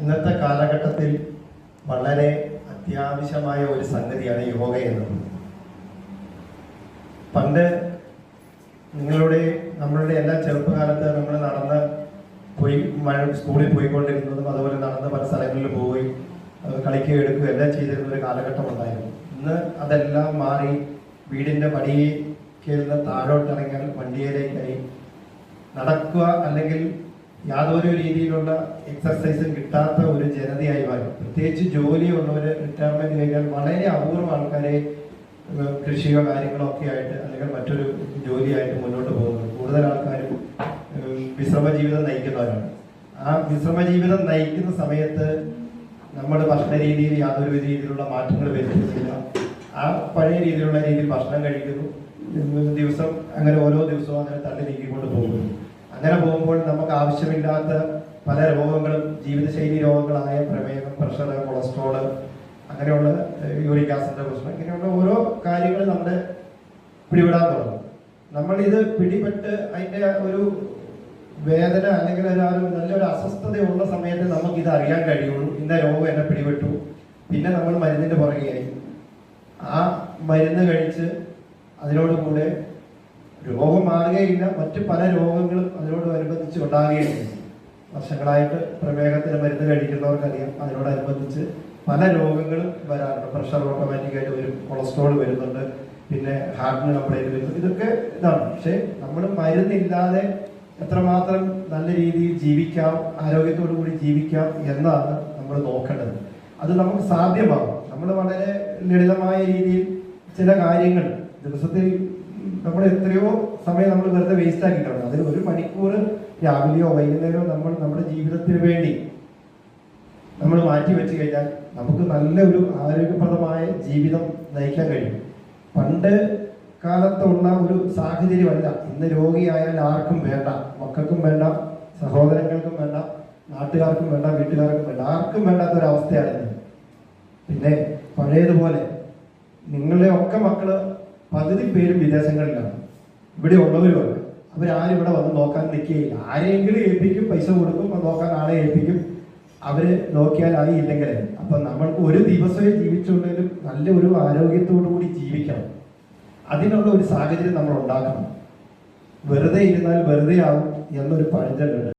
ഇന്നത്തെ കാലഘട്ടത്തിൽ വളരെ അത്യാവശ്യമായ ഒരു സംഗതിയാണ് യോഗ എന്നത്. പണ്ട് നിങ്ങളുടെ നമ്മളുടെ എല്ലാ ചെറുപ്പകാലത്ത് നമ്മൾ നടന്ന് പോയി സ്കൂളിൽ പോയിക്കൊണ്ടിരുന്നതും അതുപോലെ നടന്ന് പല സ്ഥലങ്ങളിൽ പോയി കളിക്കുകയും എടുക്കുകയും എല്ലാം ചെയ്തിരുന്ന ഒരു കാലഘട്ടം ഉണ്ടായിരുന്നു. ഇന്ന് അതെല്ലാം മാറി വീടിന്റെ പടിയിൽ നിന്ന് താഴോട്ടിറങ്ങിയാൽ വണ്ടിയിലേക്കായി നടക്കുക അല്ലെങ്കിൽ യാതൊരു രീതിയിലുള്ള എക്സർസൈസും കിട്ടാത്ത ഒരു ജനതയായി മാറും. പ്രത്യേകിച്ച് ജോലിയുള്ളവർ റിട്ടയർമെന്റ് കഴിഞ്ഞാൽ വളരെ അപൂർവം ആൾക്കാരെ കൃഷിയോ കാര്യങ്ങളോ ഒക്കെ ആയിട്ട് അല്ലെങ്കിൽ മറ്റൊരു ജോലിയായിട്ട് മുന്നോട്ട് പോകുന്നത്. കൂടുതൽ ആൾക്കാരും വിശ്രമ ജീവിതം നയിക്കുന്നവരാണ്. ആ വിശ്രമ ജീവിതം നയിക്കുന്ന സമയത്ത് നമ്മുടെ ഭക്ഷണ രീതിയിൽ യാതൊരു രീതിയിലുള്ള മാറ്റങ്ങൾ വരുത്തുന്നില്ല. ആ പഴയ രീതിയിലുള്ള രീതിയിൽ ഭക്ഷണം കഴിക്കുന്നു. ദിവസം അങ്ങനെ ഓരോ ദിവസവും അങ്ങനെ തള്ളി നീക്കിക്കൊണ്ട് പോകുന്നു. അങ്ങനെ പോകുമ്പോൾ നമുക്ക് ആവശ്യമില്ലാത്ത പല രോഗങ്ങളും ജീവിതശൈലി രോഗങ്ങളായ പ്രമേഹം പ്രഷർ കൊളസ്ട്രോൾ അങ്ങനെയുള്ള യൂറിക് ആസിഡിന്റെ പ്രശ്നം ഇങ്ങനെയുള്ള ഓരോ കാര്യങ്ങൾ നമ്മുടെ പിടിപെടാൻ തുടങ്ങും. നമ്മൾ ഇത് പിടിപെട്ട് അതിന്റെ ഒരു വേദന അല്ലെങ്കിൽ ഒരു നല്ലൊരു അസ്വസ്ഥതയുള്ള സമയത്ത് നമുക്ക് ഇത് അറിയാൻ കഴിയുള്ളൂ. ഇന്ന രോഗം എന്നെ പിടിപെട്ടു. പിന്നെ നമ്മൾ മരുന്നിന്റെ പുറകെയായി. ആ മരുന്ന് കഴിച്ച് അതിനോട് കൂടെ രോഗം മാറുകയില്ല. മറ്റ് പല രോഗങ്ങളും അതിനോടനുബന്ധിച്ച് ഉണ്ടാകുകയില്ല ഉണ്ടാകുകയും വർഷങ്ങളായിട്ട് പ്രമേഹത്തിന് മരുന്ന് കഴിക്കുന്നവർക്കറിയാം. അതിനോടനുബന്ധിച്ച് പല രോഗങ്ങളും വരാറുണ്ട്. പ്രഷർ ഓട്ടോമാറ്റിക്കായിട്ട് വരും കൊളസ്ട്രോൾ വരുന്നുണ്ട് പിന്നെ ഹാർട്ടിന് കംപ്ലൈന്റ് വരുന്നു. ഇതൊക്കെ ഇതാണ്. പക്ഷെ നമ്മൾ മരുന്നില്ലാതെ എത്രമാത്രം നല്ല രീതിയിൽ ജീവിക്കാം ആരോഗ്യത്തോടു കൂടി ജീവിക്കാം എന്നാണ് നമ്മൾ നോക്കേണ്ടത്. അത് നമുക്ക് സാധ്യമാകും. നമ്മൾ വളരെ ലളിതമായ രീതിയിൽ ചില കാര്യങ്ങൾ ദിവസത്തിൽ നമ്മൾ എത്രയോ സമയം നമ്മൾ വെറുതെ വേസ്റ്റ് ആക്കി കളഞ്ഞു. അതിൽ ഒരു മണിക്കൂർ രാവിലെയോ വൈകുന്നേരമോ നമ്മൾ നമ്മുടെ ജീവിതത്തിന് വേണ്ടി നമ്മൾ മാറ്റി വെച്ച് കഴിഞ്ഞാൽ നമുക്ക് നല്ല ഒരു ആരോഗ്യപ്രദമായ ജീവിതം നയിക്കാൻ കഴിയും. പണ്ട് കാലത്തുള്ള ഒരു സാഹചര്യമല്ല. ഇന്ന് രോഗിയായാൽ ആർക്കും വേണ്ട. മക്കൾക്കും വേണ്ട സഹോദരങ്ങൾക്കും വേണ്ട നാട്ടുകാർക്കും വേണ്ട വീട്ടുകാർക്കും വേണ്ട. ആർക്കും വേണ്ടാത്ത ഒരു അവസ്ഥയാണ് പിന്നെ പഴയതുപോലെ നിങ്ങളുടെ ഒക്കെ മക്കൾ പകുതി പേരും വിദേശങ്ങളിലാണ്. ഇവിടെ ഉള്ളവരുമാണ് അവരാരും ഇവിടെ വന്ന് നോക്കാൻ നിൽക്കുകയില്ല. ആരെങ്കിലും ഏൽപ്പിക്കും പൈസ കൊടുക്കും നോക്കാൻ ആളെ ഏൽപ്പിക്കും. അവർ നോക്കിയാൽ ആയി ഇല്ലെങ്കിൽ അപ്പൊ നമ്മൾക്ക് ഒരു ദിവസമേ ജീവിച്ചുണ്ടെങ്കിലും നല്ല ഒരു ആരോഗ്യത്തോടു കൂടി ജീവിക്കണം. അതിനുള്ള ഒരു സാഹചര്യം നമ്മൾ ഉണ്ടാക്കണം. വെറുതെ ഇരുന്നാൽ വെറുതെ ആവും എന്നൊരു പഴഞ്ചൊല്ലുണ്ട്.